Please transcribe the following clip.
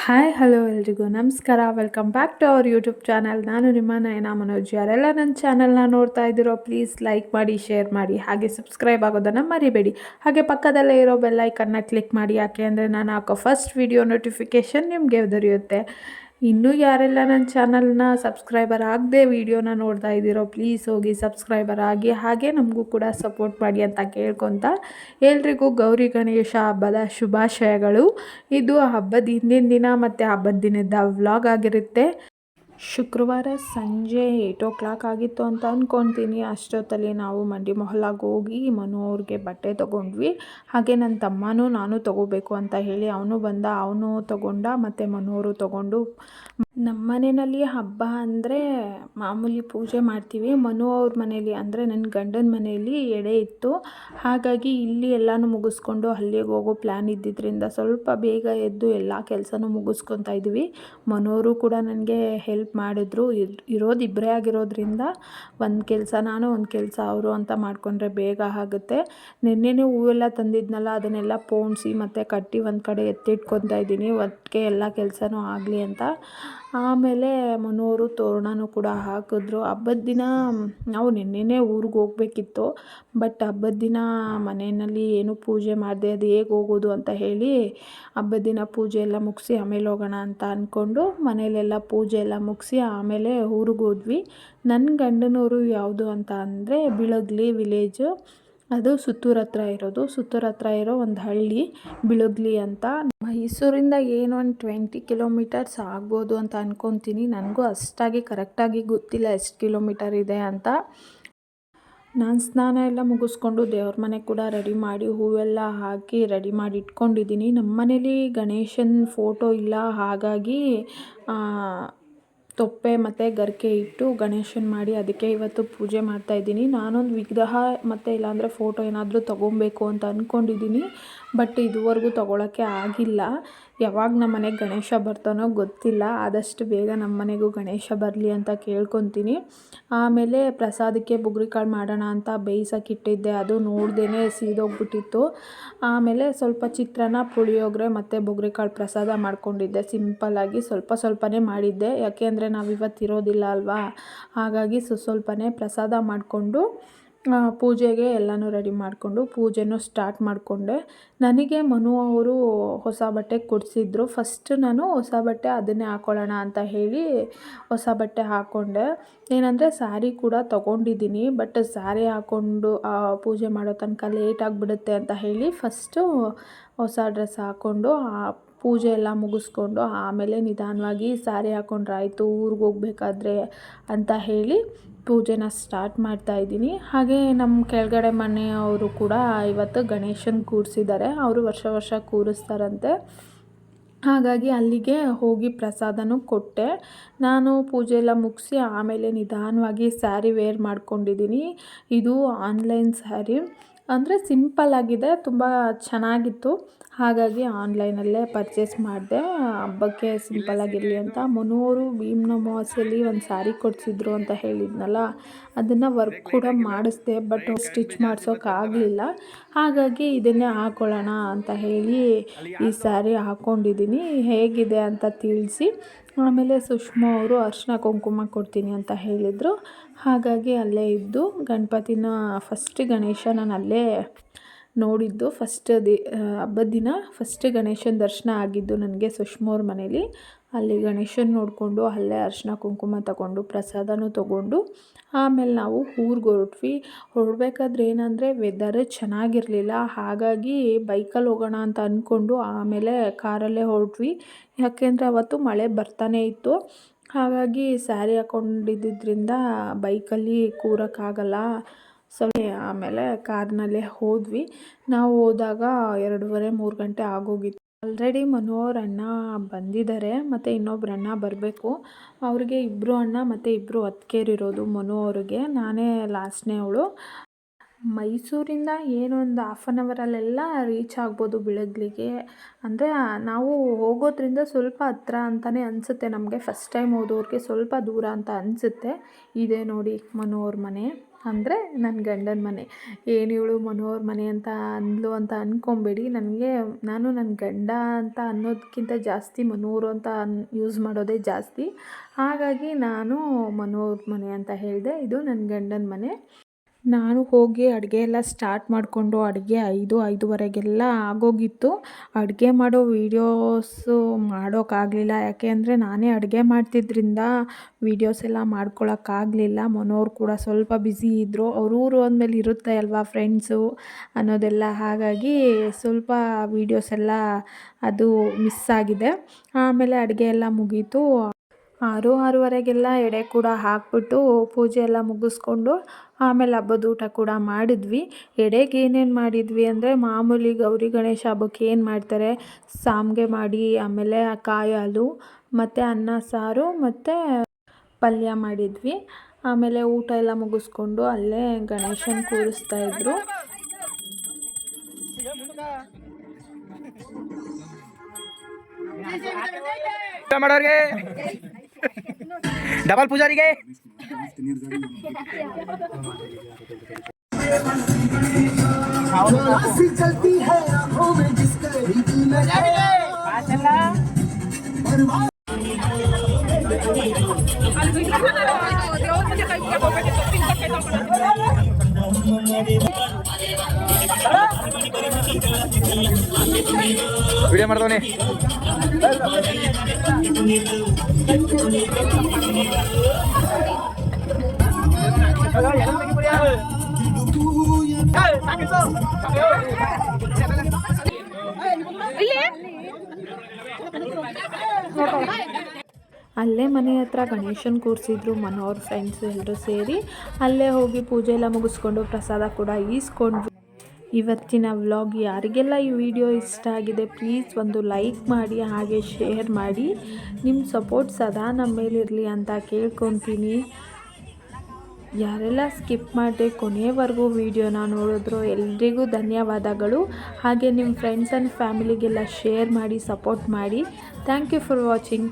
Hi hello ಎಲ್ರಿಗೂ. ನಮಸ್ಕಾರ. Welcome back to our YouTube channel ನಾನು ನಿಮ್ಮ ನಯನ ಮನೋಜ್. ಯಾರೆಲ್ಲ ನನ್ನ ಚಾನಲ್ನ ನೋಡ್ತಾ ಇದ್ದೀರೋ ಪ್ಲೀಸ್ ಲೈಕ್ ಮಾಡಿ ಶೇರ್ ಮಾಡಿ. ಹಾಗೆ ಸಬ್ಸ್ಕ್ರೈಬ್ ಆಗೋದನ್ನು ಮರಿಬೇಡಿ. ಹಾಗೆ ಪಕ್ಕದಲ್ಲೇ ಇರೋ ಬೆಲ್ಲೈಕನ್ನ ಕ್ಲಿಕ್ ಮಾಡಿ. ಯಾಕೆ ಅಂದರೆ ನಾನು ಹಾಕೋ ಫಸ್ಟ್ ವಿಡಿಯೋ ನೋಟಿಫಿಕೇಷನ್ ನಿಮಗೆ ದೊರೆಯುತ್ತೆ. ಇನ್ನೂ ಯಾರೆಲ್ಲ ನನ್ನ ಚಾನಲ್ನ ಸಬ್ಸ್ಕ್ರೈಬರ್ ಆಗದೆ ವಿಡಿಯೋನ ನೋಡ್ತಾ ಇದ್ದೀರೋ ಪ್ಲೀಸ್ ಹೋಗಿ ಸಬ್ಸ್ಕ್ರೈಬರ್ ಆಗಿ ಹಾಗೆ ನಮಗೂ ಕೂಡ ಸಪೋರ್ಟ್ ಮಾಡಿ ಅಂತ ಕೇಳ್ಕೊತ ಎಲ್ರಿಗೂ ಗೌರಿ ಗಣೇಶ ಹಬ್ಬದ ಶುಭಾಶಯಗಳು. ಇದು ಹಬ್ಬದ ಹಿಂದಿನ ದಿನ ಮತ್ತು ಹಬ್ಬದ ದಿನದ ವ್ಲಾಗ್ ಆಗಿರುತ್ತೆ. ಶುಕ್ರವಾರ ಸಂಜೆ ಏಯ್ಟ್ ಓ ಕ್ಲಾಕ್ ಆಗಿತ್ತು ಅಂತ ಅಂದ್ಕೊತೀನಿ ಅಷ್ಟೊತ್ತಲ್ಲಿ ನಾವು ಮಂಡಿ ಮೊಹಲಾಗೆ ಹೋಗಿ ಮನು ಅವ್ರಿಗೆ ಬಟ್ಟೆ ತೊಗೊಂಡ್ವಿ. ಹಾಗೆ ನನ್ನ ತಮ್ಮನೂ ನಾನು ತೊಗೋಬೇಕು ಅಂತ ಹೇಳಿ ಅವನು ಬಂದ. ಅವನು ತೊಗೊಂಡ ಮತ್ತು ಮನೋರು ತೊಗೊಂಡು ನಮ್ಮ ಮನೆಯಲ್ಲಿ ಹಬ್ಬ ಅಂದರೆ ಮಾಮೂಲಿ ಪೂಜೆ ಮಾಡ್ತೀವಿ. ಮನು ಅವ್ರ ಮನೇಲಿ ಅಂದರೆ ನನ್ನ ಗಂಡನ ಮನೆಯಲ್ಲಿ ಎಡೆ ಇತ್ತು. ಹಾಗಾಗಿ ಇಲ್ಲಿ ಎಲ್ಲನೂ ಮುಗಿಸ್ಕೊಂಡು ಅಲ್ಲಿಗೆ ಹೋಗೋ ಪ್ಲ್ಯಾನ್ ಇದ್ದಿದ್ದರಿಂದ ಸ್ವಲ್ಪ ಬೇಗ ಎದ್ದು ಎಲ್ಲ ಕೆಲಸನೂ ಮುಗಿಸ್ಕೊತಾ ಇದ್ವಿ. ಮನೋರು ಕೂಡ ನನಗೆ ಹೆಲ್ಪ್ ಮಾಡಿದ್ರು. ಇರೋದು ಇಬ್ಬರೇ ಆಗಿರೋದ್ರಿಂದ ಒಂದು ಕೆಲಸ ನಾನು, ಒಂದು ಕೆಲಸ ಅವರು ಅಂತ ಮಾಡಿಕೊಂಡ್ರೆ ಬೇಗ ಆಗುತ್ತೆ. ನಿನ್ನೆನೇ ಹೂವೆಲ್ಲ ತಂದಿದ್ನಲ್ಲ, ಅದನ್ನೆಲ್ಲ ಪೋಣಿಸಿ ಮತ್ತು ಕಟ್ಟಿ ಒಂದು ಕಡೆ ಎತ್ತಿಟ್ಕೊತಾ ಇದ್ದೀನಿ. ಒಟ್ಟಿಗೆ ಎಲ್ಲ ಕೆಲಸನೂ ಆಗಲಿ ಅಂತ. ಆಮೇಲೆ ಮನೋರು ತೋರಣನೂ ಕೂಡ ಹಾಕಿದ್ರು. ಹಬ್ಬದ ದಿನ ನಾವು ನಿನ್ನೆನೇ ಊರಿಗೆ ಹೋಗ್ಬೇಕಿತ್ತು. ಬಟ್ ಹಬ್ಬದ ದಿನ ಮನೆಯಲ್ಲಿ ಏನು ಪೂಜೆ ಮಾಡಿದೆ ಅದು ಹೇಗೆ ಹೋಗೋದು ಅಂತ ಹೇಳಿ ಹಬ್ಬದ ದಿನ ಪೂಜೆ ಎಲ್ಲ ಮುಗಿಸಿ ಆಮೇಲೆ ಹೋಗೋಣ ಅಂತ ಅಂದ್ಕೊಂಡು ಮನೆಯಲ್ಲೆಲ್ಲ ಪೂಜೆ ಎಲ್ಲ ಮುಗಿಸಿ ಆಮೇಲೆ ಊರಿಗೆ ಹೋದ್ವಿ. ನನ್ನ ಗಂಡನವರು ಯಾವುದು ಅಂತ ಅಂದರೆ ಬಿಳಗ್ಲಿ ವಿಲೇಜು ಅದು ಸುತ್ತೂರು ಹತ್ರ ಇರೋದು. ಸುತ್ತೂರು ಹತ್ರ ಇರೋ ಒಂದು ಹಳ್ಳಿ, ಬಿಳುಗ್ಲಿ ಅಂತ. ಮೈಸೂರಿಂದ ಏನು ಒಂದು ಟ್ವೆಂಟಿ ಕಿಲೋಮೀಟರ್ಸ್ ಆಗ್ಬೋದು ಅಂತ ಅಂದ್ಕೊತೀನಿ ನನಗೂ ಅಷ್ಟಾಗಿ ಕರೆಕ್ಟಾಗಿ ಗೊತ್ತಿಲ್ಲ ಎಷ್ಟು ಕಿಲೋಮೀಟರ್ ಇದೆ ಅಂತ. ನಾನು ಸ್ನಾನ ಎಲ್ಲ ಮುಗಿಸ್ಕೊಂಡು ದೇವ್ರ ಮನೆ ಕೂಡ ರೆಡಿ ಮಾಡಿ ಹೂವೆಲ್ಲ ಹಾಕಿ ರೆಡಿ ಮಾಡಿ ಇಟ್ಕೊಂಡಿದ್ದೀನಿ. ನಮ್ಮ ಮನೇಲಿ ಗಣೇಶನ ಫೋಟೋ ಇಲ್ಲ. ಹಾಗಾಗಿ ತೊಪ್ಪೆ ಮತ್ತು ಗರಿಕೆ ಇಟ್ಟು ಗಣೇಶನ ಮಾಡಿ ಅದಕ್ಕೆ ಇವತ್ತು ಪೂಜೆ ಮಾಡ್ತಾಯಿದ್ದೀನಿ ನಾನೊಂದು ವಿಗ್ರಹ ಮತ್ತು ಇಲ್ಲಾಂದರೆ ಫೋಟೋ ಏನಾದರೂ ತೊಗೊಬೇಕು ಅಂತ ಅಂದ್ಕೊಂಡಿದ್ದೀನಿ ಬಟ್ ಇದುವರೆಗೂ ತೊಗೊಳಕ್ಕೆ ಆಗಿಲ್ಲ. ಯಾವಾಗ ನಮ್ಮ ಮನೆಗೆ ಗಣೇಶ ಬರ್ತಾನೋ ಗೊತ್ತಿಲ್ಲ. ಆದಷ್ಟು ಬೇಗ ನಮ್ಮ ಮನೆಗೂ ಗಣೇಶ ಬರಲಿ ಅಂತ ಕೇಳ್ಕೊತೀನಿ. ಆಮೇಲೆ ಪ್ರಸಾದಕ್ಕೆ ಕಾಳು ಮಾಡೋಣ ಅಂತ ಬೇಯಿಸೋಕೆ ಇಟ್ಟಿದ್ದೆ. ಅದು ನೋಡ್ದೇ ಸೀದೋಗ್ಬಿಟ್ಟಿತ್ತು. ಆಮೇಲೆ ಸ್ವಲ್ಪ ಚಿತ್ರಾನ್ನ, ಪುಳಿಯೋಗರೆ ಮತ್ತು ಕಾಳು ಪ್ರಸಾದ ಮಾಡ್ಕೊಂಡಿದ್ದೆ. ಸಿಂಪಲ್ಲಾಗಿ ಸ್ವಲ್ಪ ಸ್ವಲ್ಪನೇ ಮಾಡಿದ್ದೆ. ಯಾಕೆ ಅಂದರೆ ನಾವು ಇವತ್ತು ಇರೋದಿಲ್ಲ ಅಲ್ವಾ? ಹಾಗಾಗಿ ಸ್ವಲ್ಪನೇ ಪ್ರಸಾದ ಮಾಡಿಕೊಂಡು ಪೂಜೆಗೆ ಎಲ್ಲನೂ ರೆಡಿ ಮಾಡಿಕೊಂಡು ಪೂಜೆನೂ ಸ್ಟಾರ್ಟ್ ಮಾಡಿಕೊಂಡೆ. ನನಗೆ ಮನು ಅವರು ಹೊಸ ಬಟ್ಟೆ ಕೊಡಿಸಿದ್ರು. ಫಸ್ಟ್ ನಾನು ಹೊಸ ಬಟ್ಟೆ ಅದನ್ನೇ ಹಾಕ್ಕೊಳ್ಳೋಣ ಅಂತ ಹೇಳಿ ಹೊಸ ಬಟ್ಟೆ ಹಾಕ್ಕೊಂಡೆ ಏನಂದರೆ ಸ್ಯಾರಿ ಕೂಡ ತೊಗೊಂಡಿದ್ದೀನಿ ಬಟ್ ಸ್ಯಾರಿ ಹಾಕ್ಕೊಂಡು ಪೂಜೆ ಮಾಡೋ ತನಕ ಲೇಟ್ ಆಗಿಬಿಡುತ್ತೆ ಅಂತ ಹೇಳಿ ಫಸ್ಟು ಹೊಸ ಡ್ರೆಸ್ ಹಾಕ್ಕೊಂಡು ಪೂಜೆ ಎಲ್ಲ ಮುಗಿಸ್ಕೊಂಡು ಆಮೇಲೆ ನಿಧಾನವಾಗಿ ಸ್ಯಾರಿ ಹಾಕ್ಕೊಂಡ್ರಾಯ್ತು ಊರಿಗೆ ಹೋಗ್ಬೇಕಾದ್ರೆ ಅಂತ ಹೇಳಿ ಪೂಜೆನ ಸ್ಟಾರ್ಟ್ ಮಾಡ್ತಾ ಇದ್ದೀನಿ. ಹಾಗೆ ನಮ್ಮ ಕೆಳಗಡೆ ಮನೆಯವರು ಕೂಡ ಇವತ್ತು ಗಣೇಶನ ಕೂರಿಸಿದ್ದಾರೆ. ಅವರು ವರ್ಷ ವರ್ಷ ಕೂರಿಸ್ತಾರಂತೆ. ಹಾಗಾಗಿ ಅಲ್ಲಿಗೆ ಹೋಗಿ ಪ್ರಸಾದನೂ ಕೊಟ್ಟೆ. ನಾನು ಪೂಜೆ ಎಲ್ಲ ಮುಗಿಸಿ ಆಮೇಲೆ ನಿಧಾನವಾಗಿ ಸ್ಯಾರಿ ವೇರ್ ಮಾಡ್ಕೊಂಡಿದ್ದೀನಿ. ಇದು ಆನ್ಲೈನ್ ಸ್ಯಾರಿ ಅಂದರೆ ಸಿಂಪಲ್ಲಾಗಿದೆ ತುಂಬ ಚೆನ್ನಾಗಿತ್ತು. ಹಾಗಾಗಿ ಆನ್ಲೈನಲ್ಲೇ ಪರ್ಚೇಸ್ ಮಾಡಿದೆ. ಹಬ್ಬಕ್ಕೆ ಸಿಂಪಲ್ಲಾಗಿರಲಿ ಅಂತ ಮನೋರು ಭೀಮ್ನ ಅಮಾವಾಸ್ಯೆಯಲ್ಲಿ ಒಂದು ಸ್ಯಾರಿ ಕೊಡಿಸಿದ್ರು ಅಂತ ಹೇಳಿದ್ನಲ್ಲ, ಅದನ್ನು ವರ್ಕ್ ಕೂಡ ಮಾಡಿಸ್ದೆ, ಬಟ್ ಸ್ಟಿಚ್ ಮಾಡಿಸೋಕ್ಕಾಗಲಿಲ್ಲ ಹಾಗಾಗಿ ಇದನ್ನೇ ಹಾಕೊಳ್ಳೋಣ ಅಂತ ಹೇಳಿ ಈ ಸ್ಯಾರಿ ಹಾಕ್ಕೊಂಡಿದ್ದೀನಿ ಹೇಗಿದೆ ಅಂತ ತಿಳಿಸಿ. ಆಮೇಲೆ ಸುಷ್ಮಾ ಅವರು ಅರ್ಶಿನ ಕುಂಕುಮ ಕೊಡ್ತೀನಿ ಅಂತ ಹೇಳಿದರು. ಹಾಗಾಗಿ ಅಲ್ಲೇ ಇದ್ದು ಗಣಪತಿನ ಫಸ್ಟ್ ಗಣೇಶ ನಾನು ಅಲ್ಲೇ ನೋಡಿದ್ದು. ಫಸ್ಟ್ ದಿ ಹಬ್ಬದ ದಿನ ಫಸ್ಟ್ ಗಣೇಶನ ದರ್ಶನ ಆಗಿದ್ದು ನನಗೆ ಸುಷ್ಮಾ ಅವ್ರ ಮನೇಲಿ. ಅಲ್ಲಿ ಗಣೇಶನ ನೋಡಿಕೊಂಡು, ಅಲ್ಲೇ ಅರಿಶಿನ ಕುಂಕುಮ ತಗೊಂಡು, ಪ್ರಸಾದನೂ ತೊಗೊಂಡು, ಆಮೇಲೆ ನಾವು ಊರಿಗೆ ಹೊರಟ್ವಿ. ಹೊರಡ್ಬೇಕಾದ್ರೆ ಏನಂದರೆ ವೆದರ್ ಚೆನ್ನಾಗಿರಲಿಲ್ಲ. ಹಾಗಾಗಿ ಬೈಕಲ್ಲಿ ಹೋಗೋಣ ಅಂತ ಅಂದ್ಕೊಂಡು ಆಮೇಲೆ ಕಾರಲ್ಲೇ ಹೊರಟ್ವಿ. ಯಾಕೆಂದರೆ ಅವತ್ತು ಮಳೆ ಬರ್ತಾನೇ ಇತ್ತು. ಹಾಗಾಗಿ ಸ್ಯಾರಿ ಹಾಕೊಂಡಿದ್ದರಿಂದ ಬೈಕಲ್ಲಿ ಕೂರೋಕ್ಕಾಗಲ್ಲ. ಸೊ ಆಮೇಲೆ ಕಾರ್ನಲ್ಲೇ ಹೋದ್ವಿ. ನಾವು ಹೋದಾಗ ಎರಡೂವರೆ, ಮೂರು ಗಂಟೆ ಆಗೋಗಿತ್ತು. ಆಲ್ರೆಡಿ ಮನೋಹರ್ ಅಣ್ಣ ಬಂದಿದ್ದಾರೆ, ಮತ್ತು ಇನ್ನೊಬ್ರು ಅಣ್ಣ ಬರಬೇಕು. ಅವ್ರಿಗೆ ಇಬ್ಬರು ಅಣ್ಣ ಮತ್ತು ಇಬ್ಬರು ಅತ್ತಿಗೆರಿರೋದು ಮನು ಅವ್ರಿಗೆ. ನಾನೇ ಲಾಸ್ಟ್ನೇ ಅವಳು. ಮೈಸೂರಿಂದ ಏನೊಂದು ಹಾಫ್ ಆನ್ ಅವರಲ್ಲೆಲ್ಲ ರೀಚ್ ಆಗ್ಬೋದು ಬೆಳಗ್ಲಿಗೆ. ಅಂದರೆ ನಾವು ಹೋಗೋದ್ರಿಂದ ಸ್ವಲ್ಪ ಹತ್ರ ಅಂತಲೇ ಅನಿಸುತ್ತೆ ನಮಗೆ. ಫಸ್ಟ್ ಟೈಮ್ ಹೋದವ್ರಿಗೆ ಸ್ವಲ್ಪ ದೂರ ಅಂತ ಅನಿಸುತ್ತೆ. ಇದೆ ನೋಡಿ ಮನು ಅವ್ರ ಮನೆ. ಅಂದರೆ ನನ್ನ ಗಂಡನ ಮನೆ. ಏನು ಇವಳು ಮನೋರ ಮನೆ ಅಂತ ಅಂದ್ಲು ಅಂತ ಅಂದ್ಕೊಂಬೇಡಿ ನನಗೆ, ನಾನು ನನ್ನ ಗಂಡ ಅಂತ ಅನ್ನೋದಕ್ಕಿಂತ ಜಾಸ್ತಿ ಮನೋರು ಅಂತ ಯೂಸ್ ಮಾಡೋದೇ ಜಾಸ್ತಿ. ಹಾಗಾಗಿ ನಾನು ಮನೋರ ಮನೆ ಅಂತ ಹೇಳಿದೆ. ಇದು ನನ್ನ ಗಂಡನ ಮನೆ. ನಾನು ಹೋಗಿ ಅಡುಗೆ ಎಲ್ಲ ಸ್ಟಾರ್ಟ್ ಮಾಡಿಕೊಂಡು ಅಡುಗೆ ಐದು, ಐದುವರೆಗೆಲ್ಲ ಆಗೋಗಿತ್ತು. ಅಡುಗೆ ಮಾಡೋ ವೀಡಿಯೋಸು ಮಾಡೋಕ್ಕಾಗಲಿಲ್ಲ ಯಾಕೆ ಅಂದರೆ ನಾನೇ ಅಡುಗೆ ಮಾಡ್ತಿದ್ದರಿಂದ ವೀಡಿಯೋಸ್ ಎಲ್ಲ ಮಾಡ್ಕೊಳ್ಳೋಕ್ಕಾಗಲಿಲ್ಲ ಮನೋರು ಕೂಡ ಸ್ವಲ್ಪ ಬ್ಯುಸಿ ಇದ್ದರು ಅವ್ರ ಊರು ಅಂದಮೇಲೆ ಇರುತ್ತೆ ಅಲ್ವಾ ಫ್ರೆಂಡ್ಸು ಅನ್ನೋದೆಲ್ಲ. ಹಾಗಾಗಿ ಸ್ವಲ್ಪ ವೀಡಿಯೋಸ್ ಎಲ್ಲ ಅದು ಮಿಸ್ ಆಗಿದೆ. ಆಮೇಲೆ ಅಡುಗೆ ಎಲ್ಲ ಮುಗೀತು. ಆರು, ಆರೂವರೆಗೆಲ್ಲ ಎಡೆ ಕೂಡ ಹಾಕ್ಬಿಟ್ಟು ಪೂಜೆ ಎಲ್ಲ ಮುಗಿಸ್ಕೊಂಡು ಆಮೇಲೆ ಹಬ್ಬದ ಊಟ ಕೂಡ ಮಾಡಿದ್ವಿ. ಎಡೆಗೆ ಏನೇನು ಮಾಡಿದ್ವಿ ಅಂದರೆ ಮಾಮೂಲಿ ಗೌರಿ ಗಣೇಶ ಹಬ್ಬಕ್ಕೆ ಏನು ಮಾಡ್ತಾರೆ? ಸಾಮ್ಗೆ ಮಾಡಿ, ಆಮೇಲೆ ಕಾಯಿ ಹಾಲು, ಮತ್ತು ಅನ್ನ, ಸಾರು, ಮತ್ತು ಪಲ್ಯ ಮಾಡಿದ್ವಿ. ಆಮೇಲೆ ಊಟ ಎಲ್ಲ ಮುಗಿಸ್ಕೊಂಡು ಅಲ್ಲೇ ಗಣೇಶನ ಕೂರಿಸ್ತಾ ಇದ್ರು. ಮಾಡೋರಿಗೆ. डबल पुजारी गए। वीडियो मर दो नहीं ಅಲ್ಲೇ ಮನೆ ಹತ್ರ ಗಣೇಶನ್ ಕೂರಿಸಿದ್ರು ಮನೋಹರ್ ಫ್ರೆಂಡ್ಸ್ ಎಲ್ಲರೂ ಸೇರಿ. ಅಲ್ಲೇ ಹೋಗಿ ಪೂಜೆ ಎಲ್ಲ ಮುಗಿಸ್ಕೊಂಡು ಪ್ರಸಾದ ಕೂಡ ಈಸ್ಕೊಂಡ್ರು. ಇವತ್ತಿನ ವ್ಲಾಗ್ ಯಾರಿಗೆಲ್ಲ ಈ ವಿಡಿಯೋ ಇಷ್ಟ ಆಗಿದೆ ಪ್ಲೀಸ್ ಒಂದು ಲೈಕ್ ಮಾಡಿ, ಹಾಗೆ ಶೇರ್ ಮಾಡಿ. ನಿಮ್ಮ ಸಪೋರ್ಟ್ ಸದಾ ನಮ್ಮ ಮೇಲಿರಲಿ ಅಂತ ಕೇಳ್ಕೊತೀನಿ. ಯಾರೆಲ್ಲ ಸ್ಕಿಪ್ ಮಾಡದೆ ಕೊನೆಯವರೆಗೂ ವಿಡಿಯೋನ ನೋಡಿದ್ರು ಎಲ್ರಿಗೂ ಧನ್ಯವಾದಗಳು. ಹಾಗೆ ನಿಮ್ಮ ಫ್ರೆಂಡ್ಸ್ ಆ್ಯಂಡ್ ಫ್ಯಾಮಿಲಿಗೆಲ್ಲ ಶೇರ್ ಮಾಡಿ ಸಪೋರ್ಟ್ ಮಾಡಿ. Thank you for watching